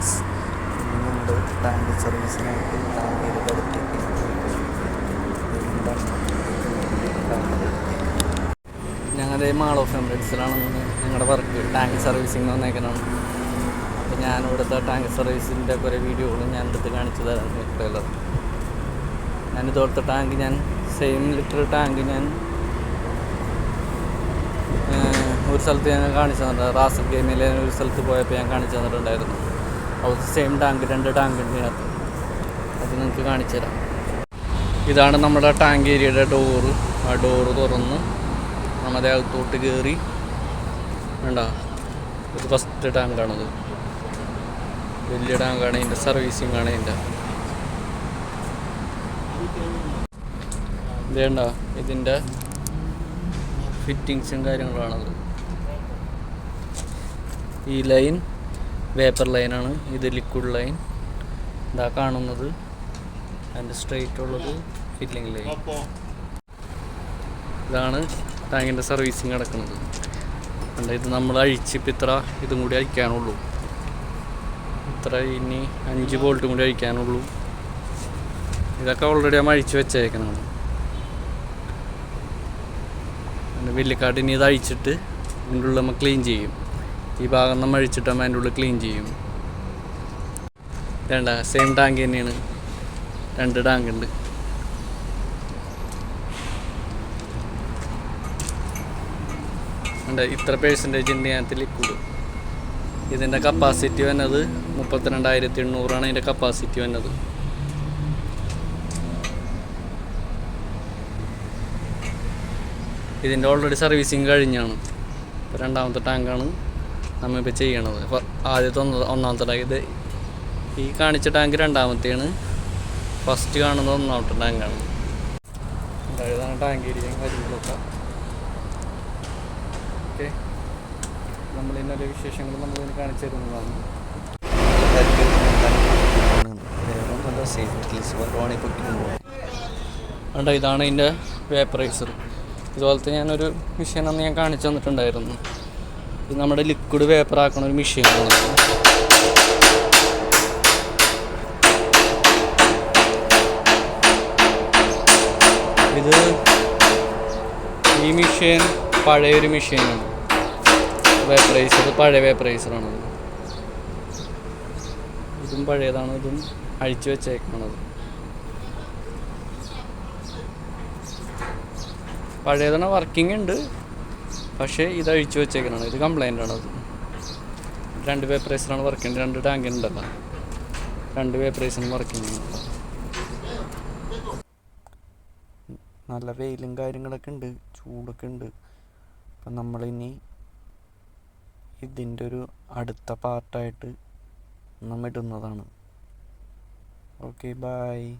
Friends നമ്മൾ tank സർവീസിനായിട്ട് അടുത്തേക്ക് ഞങ്ങളുടെ മാൾ ഓഫ് എമിറേറ്റ്സിലാണ് ഞങ്ങളുടെ വർക്ക് ടാങ്ക് സർവീസിങ് വന്നേക്കണം അപ്പോൾ ഞാൻ ഇവിടുത്തെ ടാങ്ക് സർവീസിന്റെ കുറേ വീഡിയോകളും ഞാൻ എടുത്ത് കാണിച്ചു തരാം നിങ്ങൾക്കെല്ലാം ഞാൻ ഇതുപോലത്തെ ടാങ്ക് ഞാൻ സെയിം ലിറ്റർ ടാങ്ക് ഞാൻ ഒരു സ്ഥലത്ത് ഞാൻ കാണിച്ചു തന്നിട്ടുണ്ട്. റാസൽ ഗെയിമിൽ ഒരു സ്ഥലത്ത് പോയപ്പോൾ ഞാൻ കാണിച്ചു തന്നിട്ടുണ്ടായിരുന്നു. അവിടുത്തെ സെയിം ടാങ്ക് രണ്ട് ടാങ്ക് ഉണ്ട് അത് നിങ്ങൾക്ക് കാണിച്ചു തരാം. ഇതാണ് നമ്മുടെ ടാങ്ക് ഏരിയയുടെ ഡോറ് ആ ഡോറ് തുറന്ന് നമ്മുടെ അകത്തോട്ട് കയറി വേണ്ട ഇത് ഫസ്റ്റ് ടാങ്കാണത് വലിയ ടാങ്കാണ് ഇതിന്റെ സർവീസിങ് ആണ് ഇതിന്റെ ഇതേണ്ട ഇതിന്റെ ഫിറ്റിങ്സും കാര്യങ്ങളാണത് ഈ ലൈൻ വേപ്പർ ലൈനാണ് ഇത് ലിക്വിഡ് ലൈൻ ഇതാ കാണുന്നത്. അതിന്റെ സ്ട്രെയിറ്റ് ഉള്ളത് ഫില്ലിംഗ് ലൈൻ ഇതാണ് ടാങ്കിന്റെ സർവീസിങ് നടക്കുന്നത്. കണ്ടോ ഇത് നമ്മൾ അഴിച്ചിപ്പോൾ ഇത്ര ഇതും കൂടി അഴിക്കാനുള്ളൂ. ഇത്ര ഇനി അഞ്ച് ബോൾട്ടും കൂടി അഴിക്കാനുള്ളൂ. ഇതൊക്കെ ഓൾറെഡി നമ്മൾ അഴിച്ച് വെച്ചേക്കണം വില്ലിക്കാട്ട് ഇനി ഇത് അഴിച്ചിട്ട് ഇതിന്റെ ഉള്ളിൽ നമ്മൾ ക്ലീൻ ചെയ്യും. ഈ ഭാഗം നമ്മൾ അഴിച്ചിട്ട് അതിന്റെ ഉള്ളിൽ ക്ലീൻ ചെയ്യും. വേണ്ട സെയിം ടാങ്ക് തന്നെയാണ്. രണ്ട് ടാങ്ക് ഉണ്ട്. ഉണ്ട് ഇത്ര പേഴ്സന്റേജ് ഉണ്ട് അതിനകത്ത് ലിക്വിഡ് ഇതിന്റെ കപ്പാസിറ്റി വന്നത് മുപ്പത്തിരണ്ടായിരത്തി എണ്ണൂറാണ് ഇതിന്റെ കപ്പാസിറ്റി വന്നത്. ഇതിന്റെ ഓൾറെഡി സർവീസിങ് കഴിഞ്ഞാണ്. രണ്ടാമത്തെ ടാങ്കാണ് നമ്മളിപ്പോൾ ചെയ്യണത്. ഇപ്പോൾ ആദ്യത്തെ ഒന്ന് ഒന്നാമത്തെ ടാങ്ക് ഇത് ഈ കാണിച്ച ടാങ്ക് രണ്ടാമത്തെയാണ്. ഫസ്റ്റ് കാണുന്നത് ഒന്നാമത്തെ ടാങ്കാണ്. ഇതാണ് ടാങ്ക് ഏരിയയും കാര്യങ്ങളൊക്കെ ഓക്കെ. നമ്മൾ ഇന്നലെ വിശേഷങ്ങൾ നമ്മളിതിന് കാണിച്ചു തരുന്നതാണ്. വേണ്ട ഇതാണ് ഇതിന്റെ വേപ്പറൈസർ ഇതുപോലത്തെ ഞാനൊരു മെഷീൻ അന്ന് ഞാൻ കാണിച്ചു തന്നിട്ടുണ്ടായിരുന്നു. ഇത് നമ്മുടെ ലിക്വിഡ് വേപ്പർ ആക്കുന്ന ഒരു മെഷീനാണ് ഇത്. ഈ മെഷീൻ പഴയൊരു മെഷീനാണ് വേപ്പറൈസർ പഴയ വേപ്പറൈസറാണ് ഇതും പഴയതാണ് ഇതും അഴിച്ചു വെച്ചേക്കണത്. പഴയതാണ് വർക്കിംഗ് ഉണ്ട്. പക്ഷേ ഇത് അഴിച്ചു വെച്ചേക്കണതാണ്. ഇത് കംപ്ലൈന്റ് ആണ് അത്. രണ്ട് വർക്ക് വർക്കിംഗ് രണ്ട് ടാങ്കിനുണ്ടല്ലോ രണ്ട് വേപ്പറൈസറും വർക്കിംഗ് ആണ്. നല്ല വെയിലും കാര്യങ്ങളൊക്കെ ഉണ്ട്. ചൂടൊക്കെ ഉണ്ട്. അപ്പം നമ്മളിനി ഇതിന്റെ ഒരു അടുത്ത പാർട്ടായിട്ട് നമ്മിടുന്നതാണ് ഓക്കെ ബായ്